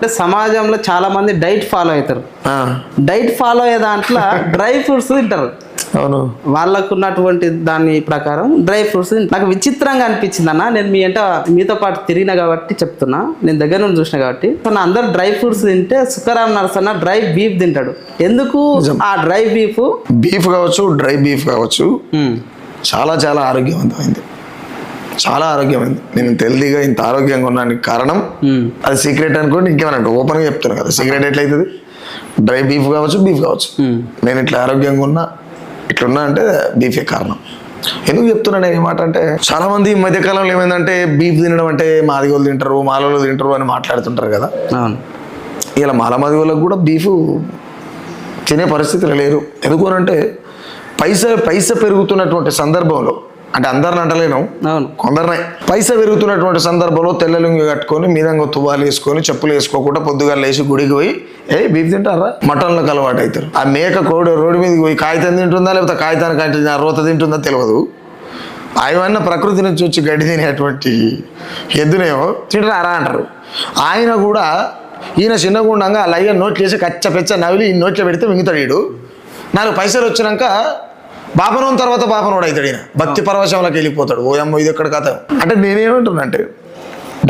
అంటే సమాజంలో చాలా మంది డైట్ ఫాలో అవుతారు. డైట్ ఫాలో అయ్యే దాంట్లో డ్రై ఫ్రూట్స్ తింటారు. అవును. వాళ్ళకు ఉన్నటువంటి దాని ప్రకారం డ్రై ఫ్రూట్స్ నాకు విచిత్రంగా అనిపించింది అన్న. నేను మీ అంటే మీతో పాటు తిరిగిన కాబట్టి చెప్తున్నా. నేను దగ్గర నుండి చూసిన కాబట్టి. అందరు డ్రై ఫ్రూట్స్ తింటే సుఖరామ్ నరసన్న డ్రై బీఫ్ తింటాడు. ఎందుకు? ఆ డ్రై బీఫ్ బీఫ్ కావచ్చు డ్రై బీఫ్ కావచ్చు. చాలా చాలా ఆరోగ్యవంతమైంది. చాలా ఆరోగ్యమైంది. నేను హెల్దీగా ఇంత ఆరోగ్యంగా ఉన్నానికి కారణం అది సీక్రెట్ అనుకోండి ఇంకేమన్నా ఓపెన్గా చెప్తాను కదా. సీక్రెట్ ఎట్లయితుంది? డ్రై బీఫ్ కావచ్చు బీఫ్ కావచ్చు. నేను ఇట్లా ఆరోగ్యంగా ఉన్నా ఇట్లున్నా అంటే బీఫే కారణం. ఎందుకు చెప్తున్నాను నేను ఈ మాట అంటే చాలా మంది ఈ మధ్యకాలంలో ఏమైందంటే బీఫ్ తినడం అంటే మాదిగోళ్ళు తింటారు మాలోళ్ళు తింటారు అని మాట్లాడుతుంటారు కదా. ఇలా మాల మాదిగోళ్ళకు కూడా బీఫ్ తినే పరిస్థితులు లేరు. ఎందుకు అంటే పైస పైస పెరుగుతున్నటువంటి సందర్భంలో అంటే అందరిని అంటలేను. అవును. కొందరినే పైస పెరుగుతున్నటువంటి సందర్భంలో తెల్లలుంగి కట్టుకొని మీదంగా తువ్వాలు వేసుకొని చెప్పులు వేసుకోకుండా పొద్దుగా లేచి గుడికి పోయి ఏ బీఫ్ తింటారా? మటన్లకు అలవాటు అవుతారు. ఆ మేక కోడి రోడ్డు మీదకి పోయి కాగితం తింటుందా లేకపోతే కాగితానికి అంటే రోత తింటుందా తెలియదు. ఆయన ప్రకృతి నుంచి వచ్చి గడ్డి తినేటువంటి ఎద్దునేమో తింటారా అంటారు. ఆయన కూడా ఈయన చిన్నగుండంగా అలాగే నోట్లు వేసి కచ్చ పెచ్చ నవిలి ఈ నోట్లో పెడితే మింగుతాడు వీడు నాలుగు పైసలు వచ్చినాక బాపనం తర్వాత బాపనోడు అవుతాడు ఈయన. భక్తి పరవశంలోకి వెళ్ళిపోతాడు. ఓ అమ్మ ఇది ఎక్కడ కథ అంటే నేనేమంటున్నా అంటే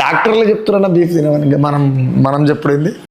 డాక్టర్లు చెప్తున్నా బీఫ్ తినమని మనం మనం చెప్పుడేంది?